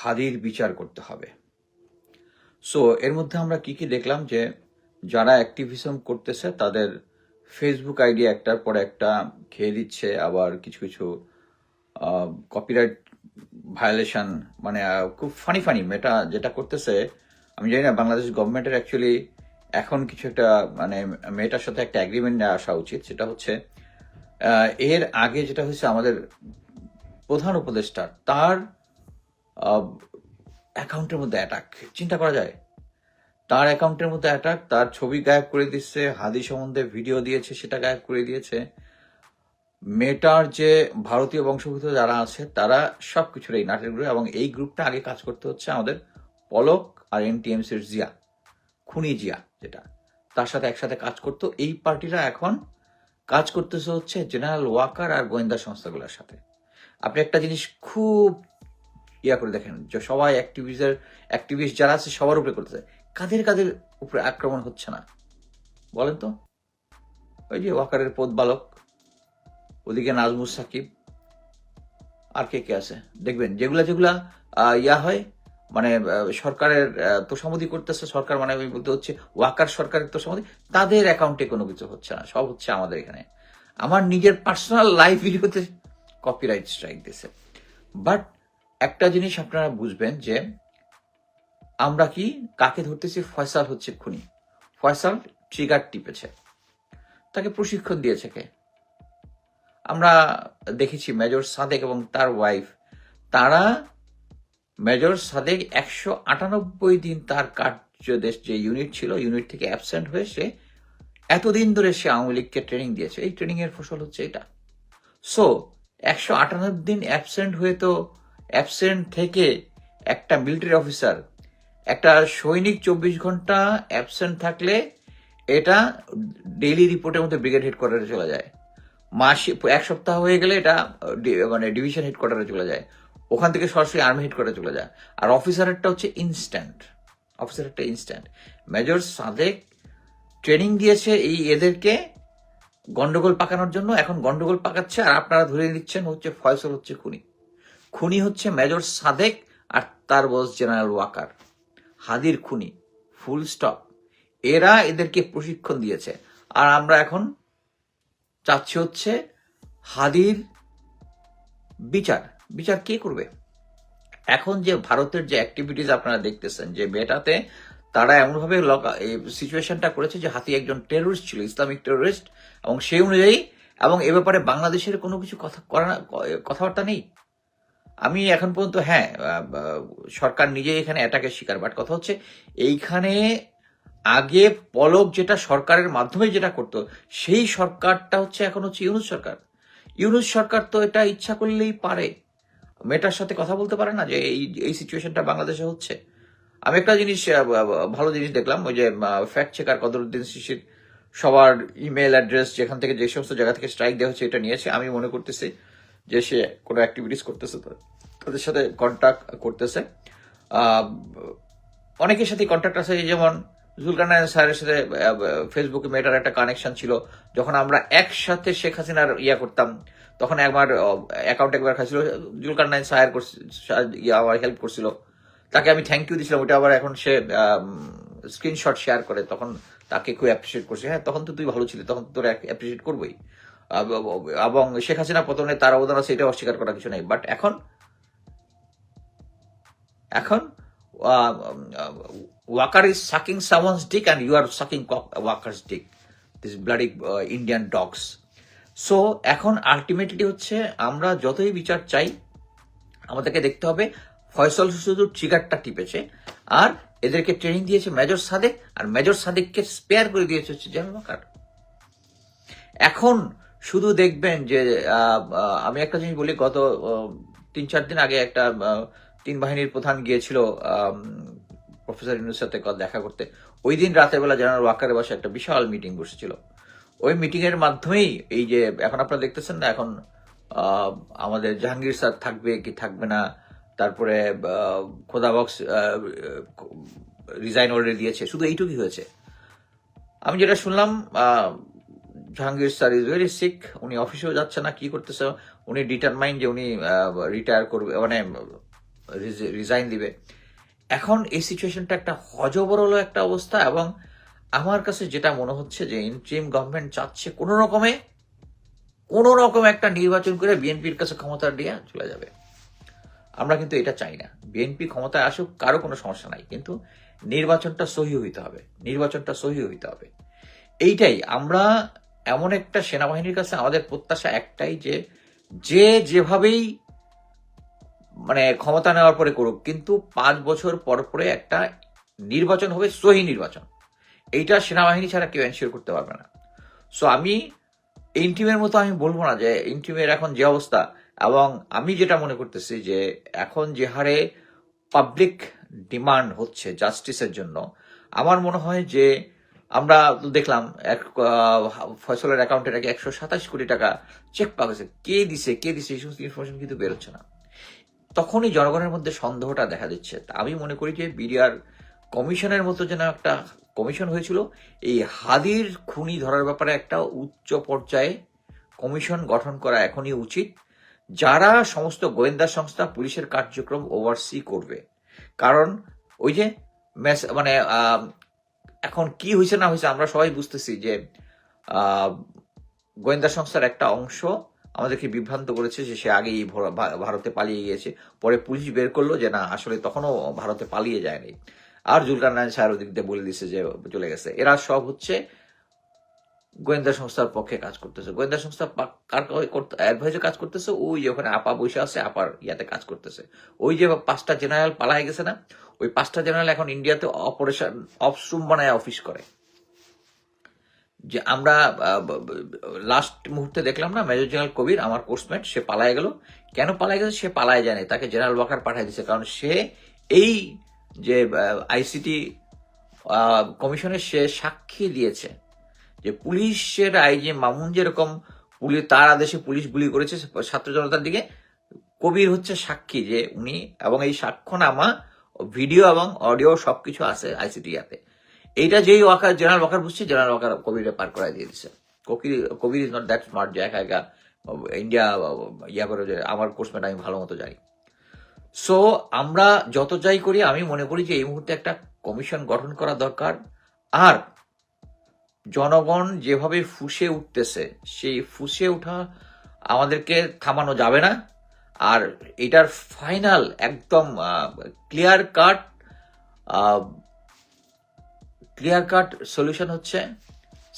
হাদির বিচার করতে হবে। সো এর মধ্যে আমরা কি কি দেখলাম যে, যারা অ্যাক্টিভিজম করতেছে, তাদের ফেসবুক আইডি একটার পর একটা খেয়ে দিচ্ছে, আবার কিছু কিছু কপিরাইট ভায়োলেশন মানে খুব ফানি ফানি মেটা যেটা করতেছে, আমি জানি না, বাংলাদেশ গভর্নমেন্টের অ্যাকচুয়ালি এখন কিছু একটা মানে মেয়েটার সাথে একটা অ্যাগ্রিমেন্ট নিয়ে আসা উচিত। সেটা হচ্ছে এর আগে যেটা হয়েছে আমাদের প্রধান উপদেষ্টা তার অ্যাকাউন্টের মধ্যে অ্যাটাক চিন্তা করা যায়। তার অ্যাকাউন্টের মধ্যে অ্যাটাক তার ছবি গায়েব করে দিচ্ছে, হাদি সম্বন্ধে ভিডিও দিয়েছে, সেটা গায়েব করে দিয়েছে। মেটার যে ভারতীয় বংশোদ্ভূত যারা আছে, তারা সব কিছুর এই নাটের গ্রুপ এবং এই গ্রুপটা আগে কাজ করতে হচ্ছে আমাদের পলক আর এনটিএমসির জিয়া, খুনি জিয়া যেটা। তার সাথে একসাথে কাজ করতো। এই পার্টিরা এখন কাজ করতেছে হচ্ছে জেনারেল ওয়াকার আর গোয়েন্দা সংস্থাগুলোর সাথে। আপনি একটা জিনিস খুব ইয়া করে দেখেন, যে সবাই অ্যাক্টিভিস্টের অ্যাক্টিভিস্ট যারা আছে, সবার উপরে করতেছে। কাদের কাদের উপরে আক্রমণ হচ্ছে না? বলেন তো। ওই যে ওয়াকারের পদ বালক ওদিকে নাজমুস সাকিব, আর কে কে আছে? দেখবেন, যেগুলা যেগুলা ইয়া হয় মানে সরকারের তোষামোদি করতেছে, সরকার মানে আমি বলতে হচ্ছে ওয়াকার সরকারের তোষামোদি, তাদের অ্যাকাউন্টে কোনো কিছু হচ্ছে না, সব হচ্ছে আমাদের এখানে। আমার নিজের পার্সোনাল লাইফ ভিডিওতে কপিরাইট স্ট্রাইক দিছে। বাট একটা জিনিস আপনারা বুঝবেন যে আমরা কি কাকে ধরতেছি? ফয়সাল হচ্ছে খুনি। ফয়সাল ট্রিগার টিপেছে। তাকে প্রশিক্ষণ দিয়েছে কে? আমরা দেখেছি মেজর সাদেক এবং তার ওয়াইফ তারা মেজর সাদেক একশো আটানব্বই দিন তার কার্যদেশ যে ইউনিট ছিল ইউনিট থেকে অ্যাবসেন্ট হয়ে সে এতদিন ধরে সে আওয়ামী লীগকে ট্রেনিং দিয়েছে। এই ট্রেনিং এর ফসল হচ্ছে এটা। সো একশো আটানব্বই দিন অ্যাবসেন্ট হয়ে তো অ্যাবসেন্ট থেকে একটা মিলিটারি অফিসার, একটা সৈনিক চব্বিশ ঘণ্টা অ্যাবসেন্ট থাকলে এটা ডেইলি রিপোর্টের মধ্যে ব্রিগেড হেডকোয়ার্টারে চলে যায়। মাসে এক সপ্তাহ হয়ে গেলে এটা মানে ডিভিশন হেডকোয়ার্টারে চলে যায়। ওখান থেকে সরাসরি আর্মি হেডকোয়ার্টারে চলে যায়। আর অফিসারেরটা হচ্ছে ইনস্ট্যান্ট। অফিসারেরটা ইনস্ট্যান্ট। মেজর সাদেক ট্রেনিং দিয়েছে এই এদেরকে গন্ডগোল পাকানোর জন্য। এখন গন্ডগোল পাকাচ্ছে আর আপনারা ধরে নিচ্ছেন হচ্ছে ফয়সল হচ্ছে খুনি। খুনি হচ্ছে মেজর সাদেক আর তার বস জেনারেল ওয়াকার। হাদির খুনি, ফুল স্টপ। এরা এদেরকে প্রশিক্ষণ দিয়েছে। আর আমরা এখন চাচ্ছি হচ্ছে হাদির বিচার। বিচার কে করবে? এখন যে ভারতের যে অ্যাক্টিভিটিস আপনারা দেখতেছেন, যে বেটাতে তারা এমনভাবে সিচুয়েশনটা করেছে যে হাতি একজন টেরোরিস্ট ছিল, ইসলামিক টেরোরিস্ট এবং সেই অনুযায়ী, এবং এ ব্যাপারে বাংলাদেশের কোনো কিছু কথা কথাবার্তা নেই। আমি এখন পর্যন্ত হ্যাঁ সরকার নিজে এখানে অ্যাটাকের শিকার বাট কথা হচ্ছে এইখানে আগে পলক যেটা সরকারের মাধ্যমে যেটা করতো, সেই সরকারটা হচ্ছে এখন হচ্ছে ইউনুস সরকার। ইউনুস সরকার তো এটা ইচ্ছা করলেই পারে। মেটার সাথে কথা বলতে পারে না যে এই এই সিচুয়েশনটা বাংলাদেশে হচ্ছে। আমি একটা জিনিস ভালো জিনিস দেখলাম, ওই যে ফ্যাক্ট চেকার কদরুদ্দিন শিশির সবার ইমেল অ্যাড্রেস যেখান থেকে যে সমস্ত জায়গা থেকে স্ট্রাইক দেওয়া হচ্ছে এটা নিয়েছে, আমি মনে করতেছি যে সে কোনো অ্যাক্টিভিটিস করতেছে তাদের সাথে কন্ট্যাক্ট করতেছে। অনেকের সাথে কন্ট্যাক্ট আছে যেমন জুলকারনায়ন স্যারের সাথে ফেসবুকে মেয়েটার একটা কানেকশন ছিল। যখন আমরা একসাথে শেখ হাসিনার ইয়া করতাম, তখন একবার অ্যাকাউন্ট একবার খাইছিল। জুলকারনাইন সাহায্য ইয়া আমার হেল্প করছিল। তাকে আমি থ্যাংক ইউ দিয়েছিলাম ওটা আবার এখন সে স্ক্রিনশট শেয়ার করে। তখন তাকে খুব অ্যাপ্রিসিয়েট করছে। হ্যাঁ তখন তো তুই ভালো ছিলি, তখন তোর অ্যাপ্রিসিয়েট করবোই। এবং শেখ হাসিনা পতনে তার অবদান আছে এটা অস্বীকার করা কিছু নেই। বাট এখন এখন Walker is sucking Simmons dick and you R sucking Waker's dick this bloody Indian dogs so এখন আলটিমেটলি হচ্ছে আমরা যতই বিচার চাই, আমাদেরকে দেখতে হবে ফয়সল শুধু ট্রিগারটা টিপেছে, আর এদেরকে ট্রেনিং দিয়েছে মেজর সাদেক, আর মেজর সাদেককে স্পেয়ার করে দিয়েছে হচ্ছে ওয়াকার। এখন শুধু দেখবেন যে আমি একটা জিনিস বলি, গত তিন চার দিন আগে একটা তিন বাহিনীর প্রধান গিয়েছিল প্রফেসর ইউনুসের সাথে দেখা করতে। ওই দিন রাতের বেলা জেনারেল ওয়াকারে বসে একটা বিশাল মিটিং বসেছিল। ওই মিটিং এর মাধ্যমেই এই যে, এখন আপনারা দেখতেছেন না, এখন আমাদের জাহাঙ্গীর স্যার থাকবে কি থাকবে না, তারপরে খোদাবক্স রিজাইন অলরেডি দিয়েছে, শুধু এইটুকুই হয়েছে। আমি যেটা শুনলাম Jahangir sir is very sick উনি অফিসেও যাচ্ছে না, কি করতেছে? উনি ডিটারমাইন যে উনি রিটায়ার করবে মানে রিজাইন দিবে। এখন এই সিচুয়েশনটা একটা হজবরল একটা অবস্থা এবং আমার কাছে যেটা মনে হচ্ছে যে ইন্ট্রিম গভর্নমেন্ট চাচ্ছে কোনো রকমে, কোনো রকম একটা নির্বাচন করে বিএনপির কাছে ক্ষমতা দিয়ে চলে যাবে। আমরা কিন্তু এটা চাই না। বিএনপি ক্ষমতায় আসুক, কারও কোনো সমস্যা নাই, কিন্তু নির্বাচনটা সহি হইতে হবে, নির্বাচনটা সহি হইতে হবে। এইটাই, আমরা এমন একটা সেনাবাহিনীর কাছে আমাদের প্রত্যাশা একটাই যে যে যেভাবেই মানে ক্ষমতা নেওয়ার পরে করুক, কিন্তু পাঁচ বছর পর পরে একটা নির্বাচন হবে সহি নির্বাচন। এইটা সেনাবাহিনী ছাড়া কেউ এনশিওর করতে পারবে না। সো আমি ইন্টিমের মতো আমি বলব না যে ইন্টিমের এখন যে অবস্থা, এবং আমি যেটা মনে করতেছি যে, এখন যে হারে পাবলিক ডিমান্ড হচ্ছে জাস্টিসের জন্য, আমার মনে হয় যে আমরা দেখলাম এক ফয়সলের অ্যাকাউন্টে নাকি একশো সাতাশ কোটি টাকা চেক পাওয়া গেছে। কে দিছে কে দিছে, এই সমস্ত ইনফরমেশন কিন্তু বেরোচ্ছে না। তখনই জনগণের মধ্যে সন্দেহটা দেখা দিচ্ছে। আমি মনে করি যে বিডিআর কমিশনের মতো যেন একটা কমিশন হয়েছিল, এই হাদির খুনি ধরার ব্যাপারে একটা উচ্চ পর্যায়ে কমিশন গঠন করা এখনই উচিত। যারা সমস্ত গোয়েন্দা সংস্থা, পুলিশের কার্যক্রম ওভারসি করবে। কারণ ওই যে মানে এখন কি হয়েছে, না হয়েছে, আমরা সবাই বুঝতেছি যে গোয়েন্দা সংস্থার একটা অংশ আমাদেরকে বিভ্রান্ত করেছে যে সে আগেই ভর- ভারতে পালিয়ে গিয়েছে। পরে পুলিশ বের করল যে, না, আসলে তখনও ভারতে পালিয়ে যায়নি। আর জুলকার নায়ন সাহের ওদিক দিয়ে বলে দিছে যে, চলে গেছে। এরা সব হচ্ছে গোয়েন্দা সংস্থার পক্ষে কাজ করতেছে। গোয়েন্দা সংস্থা কার অ্যাডভাইজে কাজ করতেছে, ওই ওখানে আপা বসে আছে, আপার ইয়াতে কাজ করতেছে। ওই যে পাঁচটা জেনারেল পালায় গেছে না, ওই পাঁচটা জেনারেল এখন ইন্ডিয়াতে অপারেশন অফসুম বানায় অফিস করে। যে আমরা লাস্ট মুহূর্তে দেখলাম না মেজর জেনারেল কবির, আমার কোর্সমেট সে পালায় গেল। কেন পালায় গেছে? সে পালায় যায় তাকে জেনারেল ওয়াকার পাঠিয়ে দিচ্ছে কারণ সে এই যে আইসিটি কমিশনের সে সাক্ষী দিয়েছে। যে পুলিশের আইজি মামুন যেরকম পুলিশ, তার আদেশে পুলিশ গুলি করেছে, ছাত্র জনতার দিকে কবির হচ্ছে সাক্ষী যে উনি এবং এই সাক্ষ্যনামা, ভিডিও এবং অডিও সবকিছু আছে আইসিটি ইয়াতে এইটা যেই ওয়াকার, জেনারেল ওয়াকার বুঝছে, জেনারেল ওয়াকার কবিরে পার করাই দিয়ে দিচ্ছে Kabir Kabir is not that smart যে একা একা ইন্ডিয়া ইয়া করে আমার কোর্সমেট আমি ভালো মতো জানি। সো আমরা যত যাই করি, আমি মনে করি যে এই মুহূর্তে একটা কমিশন গঠন করা দরকার। আর জনগণ যেভাবে ফুসে উঠতেছে, সেই ফুসে ওঠা আমাদেরকে থামানো যাবে না। আর এটার ফাইনাল একদম clear cut clear cut solution হচ্ছে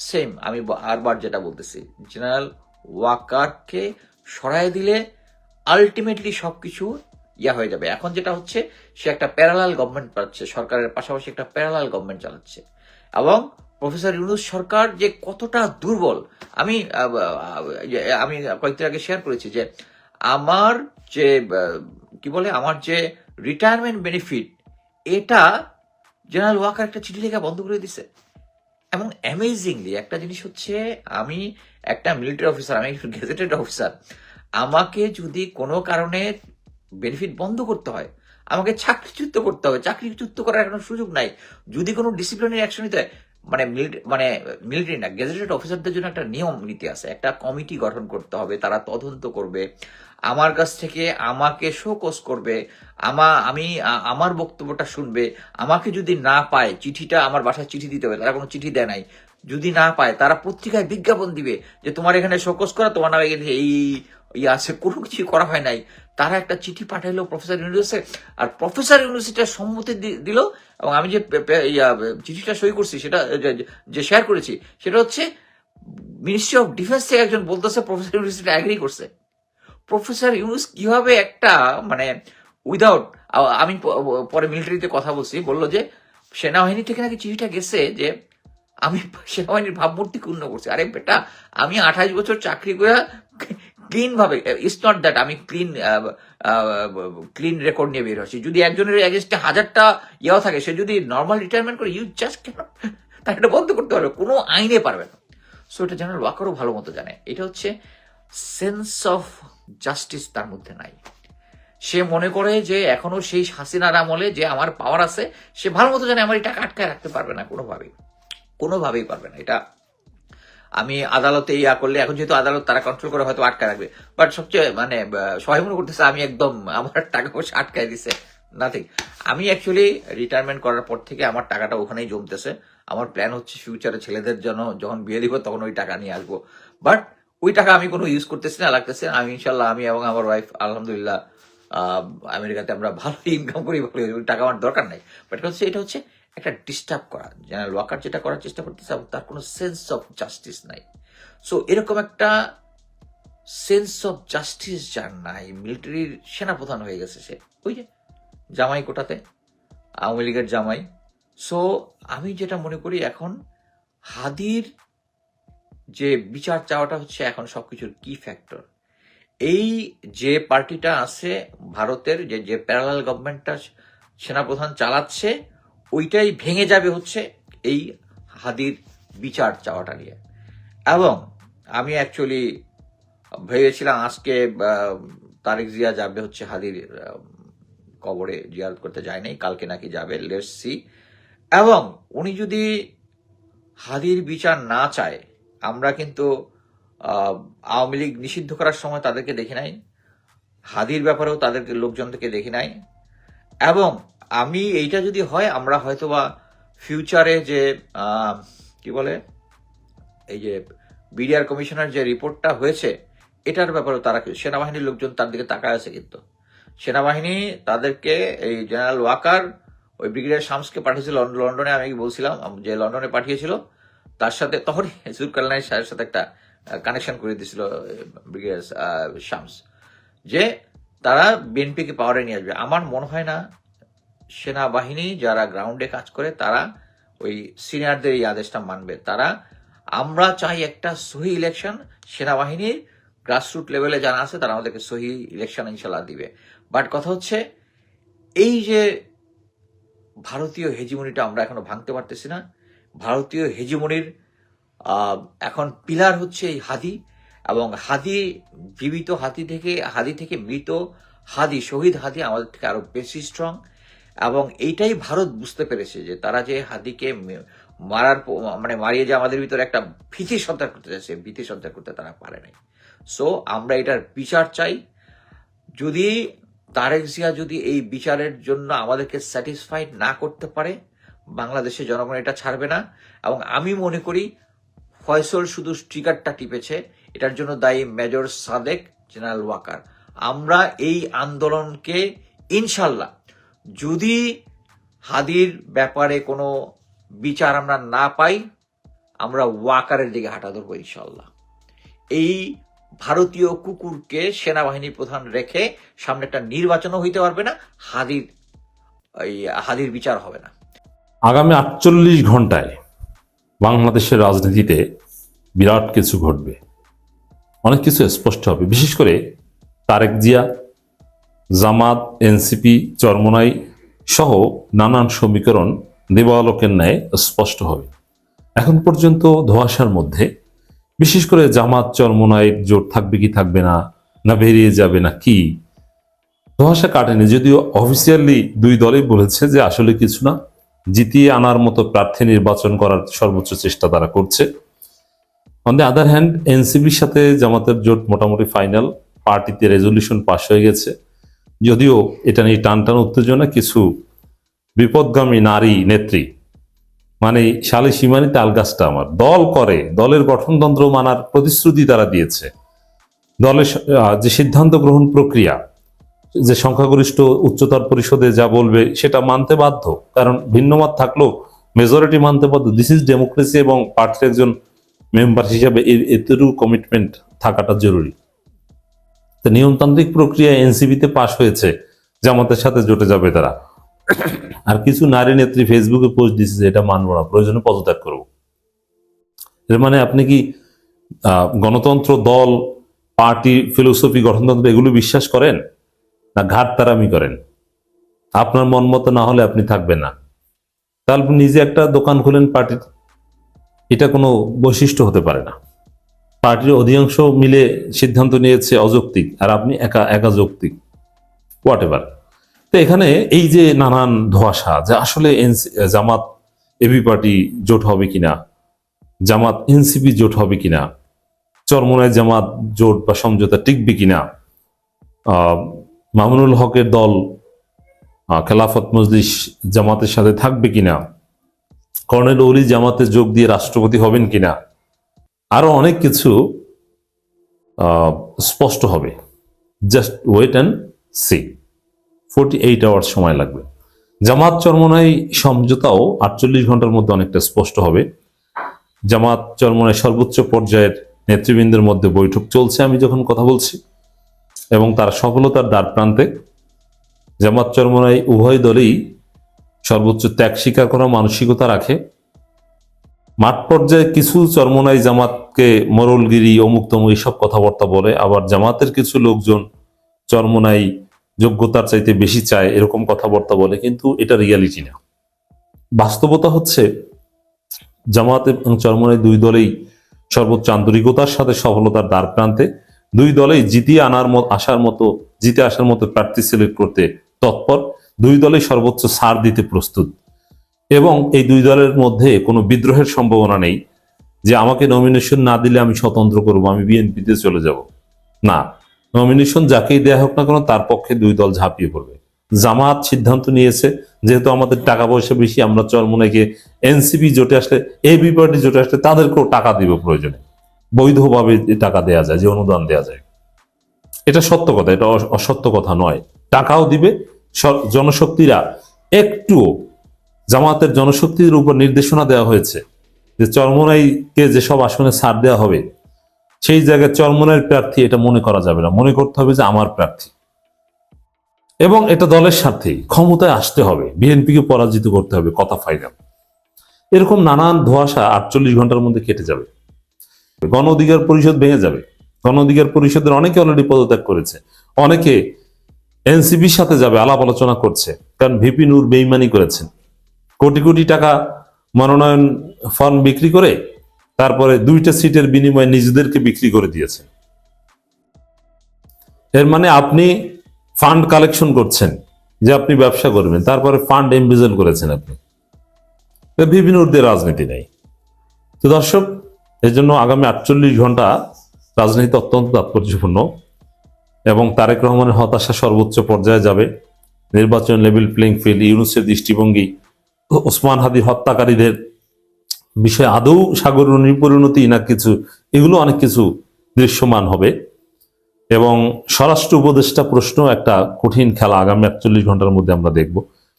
সেম আমি আরবার যেটা বলতেছি জেনারেল ওয়াকারকে সরাই দিলে আলটিমেটলি সব কিছু ইয়া হয়ে যাবে। এখন যেটা হচ্ছে, সে একটা প্যারালাল গভর্নমেন্ট পাচ্ছে সরকারের পাশাপাশি একটা প্যারালাল গভর্নমেন্ট চালাচ্ছে। এবং প্রফেসর ইউনুস সরকার যে কতটা দুর্বল আমি আহ, আমি কয়েকদিন আগে শেয়ার করেছি যে আমার যে কি বলে আমার যে রিটায়ারমেন্ট বেনিফিট এটা জেনারেল ওয়াকার একটা চিঠি লেখা বন্ধ করে দিছে। এবং অ্যামেজিংলি একটা জিনিস হচ্ছে আমি একটা মিলিটারি অফিসার আমি গেজেটেড অফিসার আমাকে যদি কোনো কারণে বেনিফিট বন্ধ করতে হয় আমাকে চাকরিচ্যুত করতে হবে চাকরিচ্যুত করার কোনো সুযোগ নাই যদি কোনো ডিসিপ্লিনারি অ্যাকশন নিতে হয় মানে মানে মিলিটারি না গেজেটেড অফিসারদের জন্য একটা নিয়ম নীতি আছে। একটা কমিটি গঠন করতে হবে, তারা তদন্ত করবে। আমার কাছ থেকে আমাকে শোকস করবে, আমা, আমি আমার বক্তব্যটা শুনবে। আমাকে যদি না পায়, চিঠিটা আমার বাসায় চিঠি দিতে হবে, তারা কোনো চিঠি দেয় নাই। যদি না পায়, তারা পত্রিকায় বিজ্ঞাপন দিবে যে তোমার এখানে শোকস করা, তোমার নামে এই ইয়ে আছে, কোনো কিছুই করা হয় নাই। তারা একটা চিঠি পাঠাইলো প্রফেসর ইউনিভার্সে আর প্রফেসর ইউনিভার্সিটির সম্মতি দিল, এবং আমি যে চিঠিটা সই করছি, সেটা, যে শেয়ার করেছি, সেটা হচ্ছে মিনিস্ট্রি অফ ডিফেন্স থেকে একজন বলতেছে, প্রফেসর ইউনিভার্সিটি অ্যাগ্রি করছে। প্রফেসর ইউনুস কীভাবে একটা মানে উইদাউট আমি পরে মিলিটারিতে কথা বলছি, বলল যে, সেনাবাহিনী থেকে নাকি চিঠিটা গেছে যে, আমি সেনাবাহিনীর ভাবমূর্তি ক্ষুণ্ণ করছি। আরে বেটা, আমি আঠাশ বছর চাকরি করে ক্লিন ভাবে ইটস নট দ্যাট আমি ক্লিন ক্লিন রেকর্ড নিয়ে বের হচ্ছি। যদি একজনের এগেনস্টে হাজারটা ইয়াও থাকে, সে যদি নর্মাল রিটায়ারমেন্ট করে ইউ জাস্ট কেন তাকে এটা বন্ধ করতে পারবে, কোনো আইনে পারবে না। সো এটা জেনারেল ওয়াকারও ভালো মতো জানে। এটা হচ্ছে সেন্স অফ জাস্টিস তার মধ্যে নাই। সে মনে করে যে এখনও সেই হাসিনার আমলে যে আমার পাওয়ার আছে, সে ভালো মতো জানে, আমার এই টাকা আটকায় রাখতে পারবে না, কোনোভাবেই। কোনোভাবেই পারবে না। এটা আমি আদালতে ইয়া করলে, এখন যেহেতু আদালত তারা কন্ট্রোল করে হয়তো আটকা রাখবে। বাট সবচেয়ে মানে সবাই মনে করতেছে আমি একদম, আমার টাকা পয়সা আটকায় দিছে। নাথিং আমি অ্যাকচুয়ালি রিটায়ারমেন্ট করার পর থেকে আমার টাকাটা ওখানেই জমতেছে। আমার প্ল্যান হচ্ছে ফিউচারে ছেলেদের জন্য যখন বিয়ে দিব তখন ওই টাকা নিয়ে আসব। বাট ওই টাকা আমি কোনো ইউজ করতেছি না, লাগতেছে আমি ইনশাল্লাহ আমি এবং আমার ওয়াইফ আলহামদুলিল্লাহ আমেরিকাতে আমরা ভালো ইনকাম করি, ভালো টাকা আমার দরকার নাই। বাট হচ্ছে, এটা হচ্ছে একটা ডিস্টার্ব করা। জেনারেল ওয়াকার যেটা করার চেষ্টা করতেছে এবং তার কোনো সেন্স অফ জাস্টিস নাই। সো এরকম একটা সেন্স অফ জাস্টিস যার নাই মিলিটারির সেনাপ্রধান হয়ে গেছে সে। ওই যে, জামাই কোটাতে, আওয়ামী লীগের জামাই। সো আমি যেটা মনে করি এখন, হাদির যে বিচার চাওয়াটা হচ্ছে এখন সবকিছুর কি ফ্যাক্টর এই যে পার্টিটা আছে ভারতের, যে যে প্যারালাল গভর্নমেন্টটা সেনাপ্রধান চালাচ্ছে, ওইটাই ভেঙে যাবে হচ্ছে এই হাদির বিচার চাওয়াটা নিয়ে। এবং আমি অ্যাকচুয়ালি ভেবেছিলাম আজকে তারেক জিয়া যাবে হচ্ছে হাদির কবরে, জিয়ারত করতে যায় নাই, কালকে নাকি যাবে লেটস সি এবং উনি যদি হাদির বিচার না চায়, আমরা কিন্তু আওয়ামী লীগ নিষিদ্ধ করার সময় তাদেরকে দেখি নাই। হাদির ব্যাপারেও তাদেরকে লোকজনকে দেখি নাই। এবং আমি এইটা যদি হয়, আমরা হয়তোবা ফিউচারে যে কি বলে, এই যে বিডিআর কমিশনার যে রিপোর্টটা হয়েছে, এটার ব্যাপারে তারা সেনাবাহিনীর লোকজন তার দিকে তাকায় আছে কিন্তু। সেনাবাহিনী তাদেরকে এই জেনারেল ওয়াকার, ওই ব্রিগেডিয়ার শামসকে পাঠিয়েছিল লন্ডনে, আমি বলছিলাম, যে লন্ডনে পাঠিয়েছিল। তার সাথে তখন জুলকারনাই সাহেবের সাথে একটা কানেকশন করে দিয়েছিল ব্রিগেডিয়ার শামস, যে তারা বিএনপিকে পাওয়ারে নিয়ে আসবে। আমার মনে হয় না সেনাবাহিনী যারা গ্রাউন্ডে কাজ করে, তারা ওই সিনিয়রদের এই আদেশটা মানবে। তারা, আমরা চাই একটা সহি ইলেকশন সেনাবাহিনীর গ্রাসরুট লেভেলে যারা আছে, তারা আমাদেরকে সহি ইলেকশন ইনশাল্লাহ দিবে। বাট কথা হচ্ছে, এই যে ভারতীয় হেজিমনিটা আমরা এখনও ভাঙতে পারতেছি না, ভারতীয় হেজিমনির এখন পিলার হচ্ছে এই হাদি, এবং হাদি, জীবিত হাতি থেকে, হাদি থেকে মৃত হাদি, শহীদ হাদি আমাদের থেকে আরও বেশি স্ট্রং এবং এইটাই ভারত বুঝতে পেরেছে যে তারা যে হাদিকে মারার মানে মারিয়ে যে আমাদের ভিতরে একটা ভীতি সঞ্চার করতে চাইছে ভীতি সঞ্চার করতে তারা পারে নাই। সো আমরা এটার বিচার চাই। যদি তারেক জিয়া যদি এই বিচারের জন্য আমাদেরকে স্যাটিসফাইড না করতে পারে, বাংলাদেশের জনগণ এটা ছাড়বে না, এবং আমি মনে করি ফয়সল শুধু স্টিকারটা টিপেছে, এটার জন্য দায়ী মেজর সাদেক, জেনারেল ওয়াকার। আমরা এই আন্দোলনকে ইনশাল্লাহ যদি হাদির ব্যাপারে কোনো বিচার আমরা না পাই, আমরা ওয়াকারের দিকে হাঁটা ধরবো ইনশাল্লাহ। এই ভারতীয় কুকুরকে সেনাবাহিনী প্রধান রেখে সামনে একটা নির্বাচনও হইতে পারবে না, হাদির, এই হাদির বিচার হবে না। আগামী আটচল্লিশ ঘন্টায় বাংলাদেশের রাজনীতিতে বিরাট কিছু ঘটবে। অনেক কিছু স্পষ্ট হবে। বিশেষ করে তারেক জিয়া, জামাত, এনসিপি, চরমনাই সহ নানান সমীকরণ দেবালোকের ন্যায় স্পষ্ট হবে। এখন পর্যন্ত ধোঁয়াশার মধ্যে, বিশেষ করে জামাত, চরমনাই জোট থাকবে কি থাকবে না না বেরিয়ে যাবে না কি, ধোঁয়াশা কাটেনি। যদিও অফিসিয়ালি দুই দলই বলেছে যে আসলে কিছু না জিতিয়ে আনার মতো প্রার্থী নির্বাচন করার সর্বোচ্চ চেষ্টা তারা করছে। অন দ্য আদার হ্যান্ড এনসিবির সাথে জামাতের জোট মোটামুটি ফাইনাল, পার্টিতে রেজলিউশন পাশ হয়ে গেছে। যদিও এটা নিয়ে টান টান উত্তেজনা, কিছু বিপদগামী নারী নেত্রী মানে শালি সীমানি তাল গাছটা আমার। দল করে, দলের গঠনতন্ত্র মানার প্রতিশ্রুতি তারা দিয়েছে। দলের যে সিদ্ধান্ত গ্রহণ প্রক্রিয়া যে সংখ্যাগরিষ্ঠ উচ্চতর পরিষদে যা বলবে সেটা মানতে বাধ্য, কারণ ভিন্নমত থাকলেও মেজরিটি মানতে বাধ্য। দিস ইজ ডেমোক্রেসি এবং পার্টির একজন মেম্বার হিসাবে এর এতটুকু কমিটমেন্ট থাকাটা জরুরি। তো নিয়মতান্ত্রিক প্রক্রিয়া এনসিবিতে পাশ হয়েছে, জামাতের সাথে জোটে যাবে তারা। আর কিছু নারী নেত্রী ফেসবুকে পোস্ট দিচ্ছে যে এটা মানবো না, প্রয়োজনে পদত্যাগ করব। এর মানে আপনি কি গণতন্ত্র দল, পার্টি ফিলোসফি গঠনতন্ত্র, এগুলো বিশ্বাস করেন? না ঘাট তারামি করেন। আপনার মন মতো না হলে আপনি থাকবেন না। তাহলে আপনি নিজে একটা দোকান খুলেন, পার্টির। এটা কোনো বৈশিষ্ট্য হতে পারে না। পার্টির অধিকাংশ মিলে সিদ্ধান্ত নিয়েছে অযৌক্তিক, আর আপনি একা একা যৌক্তিক। হোয়াট এভার তো এখানে এই যে নানান ধোয়াশা, যে আসলে জামাত এবি পার্টি জোট হবে কিনা, জামাত, এনসিপি জোট হবে কিনা, চরমনায় জামাত জোট বা সমঝোতা টিকবে কিনা মামুনুল হকের দল খেলাফত মজলিস জামাতের সাথে থাকবে কিনা? কর্নেল ওলি জামাতে যোগ দিয়ে রাষ্ট্রপতি হবেন কিনা? আরও অনেক কিছু স্পষ্ট হবে। Just wait and see. Forty eight hour সময় লাগবে। জামাত চরমনাই সমঝোতাও আটচল্লিশ ঘণ্টার মধ্যে অনেকটা স্পষ্ট হবে। জামাত চরমনাই সর্বোচ্চ পর্যায়ের নেতৃবৃন্দের মধ্যে বৈঠক চলছে, আমি যখন কথা বলছি। এবং তার সফলতার দ্বার প্রান্তে জামাত চরমনাই উভয় দলেই সর্বোচ্চ ত্যাগ স্বীকার করা মানসিকতা রাখে। মাঠ পর্যায়ে কিছু চরমনাই জামাতকে মরলগিরি অমুক তমুক এইসব কথাবার্তা বলে। আবার জামাতের কিছু লোকজন চরমনাই যোগ্যতার চাইতে বেশি চায় এরকম কথাবার্তা বলে, কিন্তু এটা রিয়ালিটি না। বাস্তবতা হচ্ছে, জামাত এবং চরমনাই দুই দলেই সর্বোচ্চ আন্তরিকতার সাথে সফলতার দ্বার প্রান্তে দুই দলেই জিতিয়ে আনার মত, আসার মতো, জিতে আসার মতো প্রার্থী সিলেক্ট করতে তৎপর। দুই দলেই সর্বোচ্চ ছাড় দিতে প্রস্তুত। এবং এই দুই দলের মধ্যে কোনো বিদ্রোহের সম্ভাবনা নেই যে আমাকে নমিনেশন না দিলে আমি স্বতন্ত্র করব, আমি বিএনপিতে চলে যাব। না নমিনেশন যাকেই দেয়া হোক না কেন, তার পক্ষে দুই দল ঝাঁপিয়ে পড়বে। জামাত সিদ্ধান্ত নিয়েছে, যেহেতু আমাদের টাকা পয়সা বেশি, আমরা চরমনাইকে এনসিপি জোটে আসলে এবি পার্টি জোটে আসলে তাদেরকেও টাকা দিব প্রয়োজনে। বৈধভাবে টাকা দেয়া যায়, যে অনুদান দেয়া যায়। এটা সত্য কথা, এটা অসত্য কথা নয়। টাকাও দিবে জনশক্তিরা একটু জামাতের জনশক্তির উপর নির্দেশনা দেওয়া হয়েছে যে চরমনাইকে যেসব আসনে ছাড় দেওয়া হবে, সেই জায়গায় চরমনাইয়ের প্রার্থী এটা মনে করা যাবে না। মনে করতে হবে যে আমার প্রার্থী। এবং এটা দলের স্বার্থেই, ক্ষমতায় আসতে হবে, বিএনপিকে পরাজিত করতে হবে, কথা ফাইনাল। এরকম নানান ধোয়াশা আটচল্লিশ ঘণ্টার মধ্যে কেটে যাবে। গণ অধিকার পরিষদ ভেঙে যাবে। গণ অধিকার পরিষদের অনেকে অলরেডি পদত্যাগ করেছে। অনেকে এনসিপির সাথে যাবে, আলাপ আলোচনা করছে। কারণ ভিপি নূর বেইমানি করেছেন। কোটি কোটি টাকা মনোনয়ন ফর্ম বিক্রি করে তারপরে দুইটা সিটের বিনিময়ে নিজেদেরকে বিক্রি করে দিয়েছে এর মানে আপনি ফান্ড কালেকশন করছেন, যে আপনি ব্যবসা করবেন, তারপরে ফান্ড এমবিজেল করেছেন আপনি। বিভিন্ন ঊর্ধ্বে রাজনীতি নেই। তো দর্শক এর জন্য আগামী আটচল্লিশ ঘণ্টা রাজনীতি অত্যন্ত তাৎপর্যপূর্ণ এবং তারেক রহমানের হতাশা সর্বোচ্চ পর্যায়ে যাবে। নির্বাচন লেভেল প্লেইং ফিল্ড ইউনুসের দৃষ্টিভঙ্গি ওসমান হাদি হত্যাকারীদের বিষয়ে আদৌ সাগর পরিণতি না কিছু, এগুলো অনেক কিছু দৃশ্যমান হবে। এবং স্বরাষ্ট্র উপদেষ্টা প্রশ্ন, একটা কঠিন খেলা আগামী একচল্লিশ ঘণ্টার মধ্যে আমরা দেখব।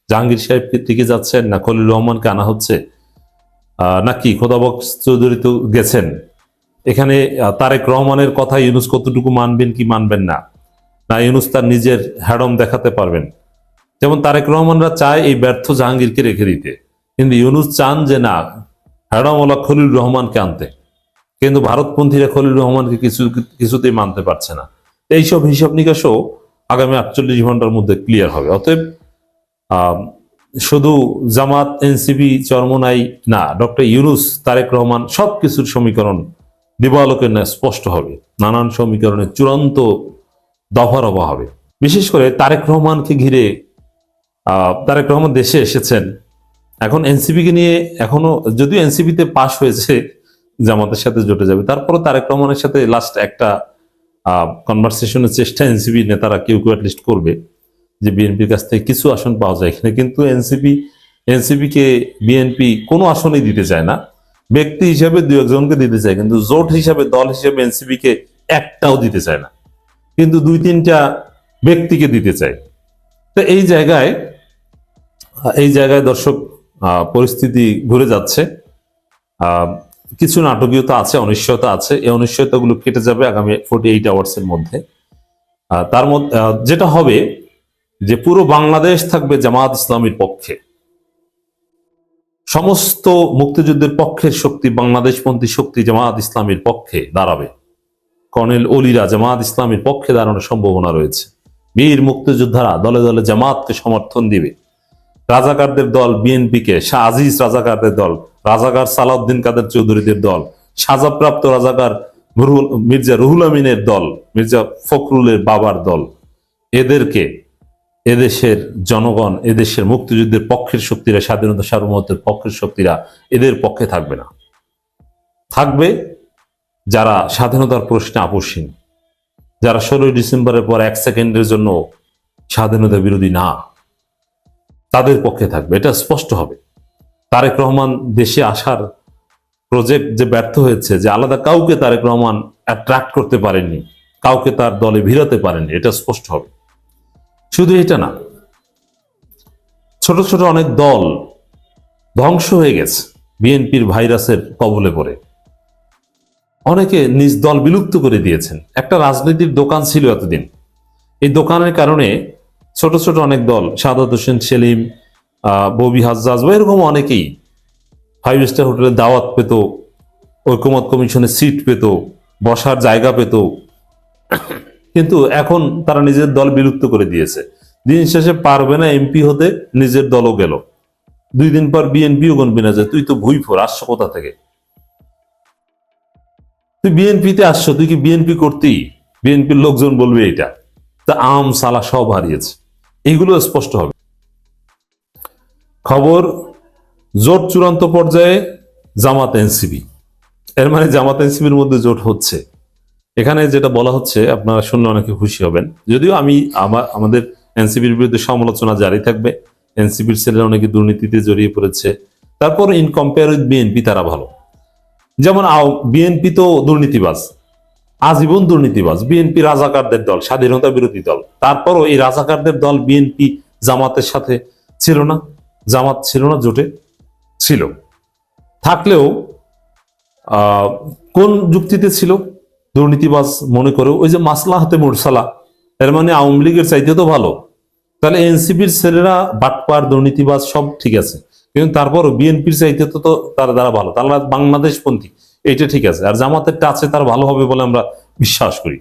জাহাঙ্গীর সাহেবকে টিকে যাচ্ছেন না? খলিল রহমানকে আনা হচ্ছে? নাকি খোদাবক্স চৌধুরী তো গেছেন। এখানে তারেক রহমানের কথা ইউনুস কতটুকু মানবেন কি মানবেন না না ইউনুস তার নিজের হ্যাডম দেখাতে পারবেন। যেমন তারেক রহমানরা চায় এই ব্যর্থ জাহাঙ্গীরকে রেখে দিতে, কিন্তু ইউনুস চান যে না হ্যাডমওয়ালা খলিল রহমানকে আনতে। কিন্তু ভারতপন্থীরা খলিল রহমানকে কিছু, কিছুতেই মানতে পারছে না। এইসব হিসাব নিকাশও আগামী আটচল্লিশ ঘণ্টার মধ্যে ক্লিয়ার হবে। অতএব শুধু জামাত, এনসিপি, চরমনাই না, ডক্টর ইউনুস, তারেক রহমান সব কিছুর সমীকরণ দিবালোকের ন্যায় স্পষ্ট হবে। নানান সমীকরণের চূড়ান্ত দফারফা হবে। বিশেষ করে তারেক রহমানকে ঘিরে তারেক রহমান দেশে এসেছেন। এখন এনসিপি কে নিয়ে এখনও, যদিও এনসিপিতে পাশ হয়েছে, জামাতের সাথে জোটে যাবে, তারপরও তারেক রহমানের সাথে লাস্ট একটা কনভারসেশনের চেষ্টা এনসিপি নেতারা কেউ কেউ লিস্ট করবে। যে বিএনপির কাছ থেকে কিছু আসন পাওয়া যায় এখানে, কিন্তু এনসিপি এনসিপি কে বিএনপি কোনো আসনই দিতে চায় না। ব্যক্তি হিসাবে দু একজনকে দিতে চায়, কিন্তু জোট হিসাবে, দল হিসাবে এনসিপি কে একটাও দিতে চায় না। কিন্তু দুই তিনটা ব্যক্তিকে দিতে চায়। তো এই জায়গায় এই জায়গায় দর্শক পরিস্থিতি ঘুরে যাচ্ছে। কিছু নাটকীয়তা আছে, অনিশ্চয়তা আছে। এই অনিশ্চয়তাগুলো কেটে যাবে আগামী ফোর্টি এইট আওয়ার্স এর মধ্যে। তার মধ্যে যেটা হবে যে পুরো বাংলাদেশ থাকবে জামাত ইসলামীর পক্ষে। সমস্ত মুক্তিযুদ্ধের পক্ষের শক্তি বাংলাদেশপন্থী শক্তি জামাত ইসলামীর পক্ষে দাঁড়াবে। কর্নেল অলিরা জামাত ইসলামীর পক্ষে দাঁড়ানোর সম্ভাবনা রয়েছে। বীর মুক্তিযোদ্ধারা দলে দলে জামাতকে সমর্থন দিবে। রাজাকারদের দল বিএনপিকে, শাহ আজিজ রাজাকারদের দল, রাজাকার সালাউদ্দিন কাদের চৌধুরীদের দল, সাজাপ্রাপ্ত রাজাকার মির্জা রুহুল আমিনের দল, মির্জা ফখরুলের বাবার দল। এদেরকে এদেশের জনগণ, এদেশের মুক্তিযুদ্ধের পক্ষের শক্তিরা, স্বাধীনতা সার্বভৌমত্বের পক্ষের শক্তিরা এদের পক্ষে থাকবে না। থাকবে যারা স্বাধীনতার প্রশ্নে আপোষহীন, যারা ষোলোই ডিসেম্বরের পর এক সেকেন্ডের জন্য স্বাধীনতা বিরোধী না, তাদের পক্ষে থাকবে। এটা স্পষ্ট হবে। তারেক রহমান দেশে আসার প্রজেক্ট যে ব্যর্থ হয়েছে, যে আলাদা কাউকে তারেক রহমান অ্যাট্রাক্ট করতে পারেননি, কাউকে তার দলে ভিড়াতে পারেনি এটা স্পষ্ট হবে। শুধু এটা না, ছোট ছোট অনেক দল ধ্বংস হয়ে গেছে, বিএনপির ভাইরাসের কবলে পড়ে। অনেকে নিজ দল বিলুপ্ত করে দিয়েছেন। একটা রাজনীতির দোকান ছিল এতদিন। এই দোকানের কারণে ছোট ছোট অনেক দল, সাদাত হোসেন, সেলিম ববি হাজ্জাজ বা এরকম অনেকেই ফাইভ স্টার হোটেলে দাওয়াত পেত ঐকমত কমিশনে সিট পেত, বসার জায়গা পেত। কিন্তু এখন তারা নিজের দল বিলুপ্ত করে দিয়েছে। দিন শেষে পারবে না এমপি হতে, নিজের দলও গেল। দুই দিন পর বিএনপিও গণবি না যে, তুই তো ভুই ফোর, আসছো কোথা থেকে? তুই বিএনপিতে আসছো, তুই কি বিএনপি করতি? বিএনপির লোকজন বলবে এটা। তা আম, সালা সব হারিয়েছে। এইগুলো স্পষ্ট হবে। খবর, জোট চূড়ান্ত পর্যায়ে জামাত এনসিবি এর মানে জামাত এনসিবির মধ্যে জোট হচ্ছে। এখানে যেটা বলা হচ্ছে, আপনারা শুনলে অনেকে খুশি হবেন। যদিও আমি আমার, আমাদের এনসিবির বিরুদ্ধে সমালোচনা জারি থাকবে। এনসিবির ছেলেরা অনেকে দুর্নীতিতে জড়িয়ে পড়েছে। তারপর ইন কম্পেয়ার উইথ বিএনপি তারা ভালো। যেমন বিএনপি তো দুর্নীতিবাজ। আজীবন দুর্নীতিবাজ। বিএনপি রাজাকারদের দল, স্বাধীনতা বিরোধী দল। তারপরও এই রাজাকারদের দল বিএনপি জামাতের সাথে ছিল না। জামাত ছিল না, জোটে ছিল। থাকলেও কোন যুক্তিতে ছিল? দুর্নীতিবাজ মনে করে, ওই যে মাসলা হাতে মুরসালা, এর মানে আওয়ামী লীগের চাইতে তো ভালো। তাহলে এনসিপির ছেলেরা বাটপার, দুর্নীতিবাজ, সব ঠিক আছে। কিন্তু তারপরও বিএনপির চাইতে তো তো তারা দ্বারা ভালো। তারা বাংলাদেশপন্থী এটা ঠিক আছে। আর জামাতের টাচে তার ভালো হবে বলে আমরা বিশ্বাস করি।